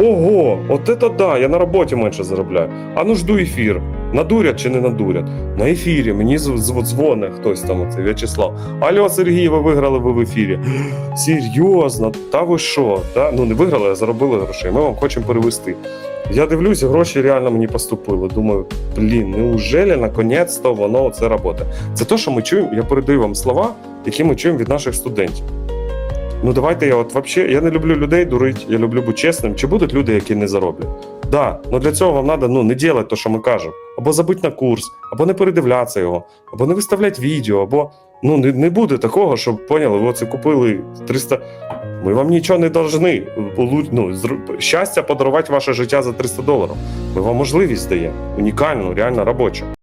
Ого, от це да, я на роботі менше заробляю. А ну жду ефір. Надурять чи не надурять? На ефірі мені зв- зв- дзвоне хтось там, оцей В'ячеслав. Алло, Сергій, ви виграли ви в ефірі. Серйозно, та ви що? Та? Ну не виграли, а заробили грошей. Ми вам хочемо перевести. Я дивлюсь, гроші реально мені поступили. Думаю, блін, неужели наконець-то воно це робота? Це те, що ми чуємо. Я передаю вам слова, які ми чуємо від наших студентів. Ну давайте я от вообще, я не люблю людей дурить, я люблю бути чесним. Чи будуть люди, які не зароблять? Да, ну для цього вам треба ну, не робити те, що ми кажемо. Або забити на курс, або не передивлятися його, або не виставляти відео, або ну не, не буде такого, щоб поняли, ви оце купили 300. Ми вам нічого не. Улу- Ну, щастя подарувати ваше життя за 300 доларів. Ми вам можливість даємо. Унікальну, реально робочу.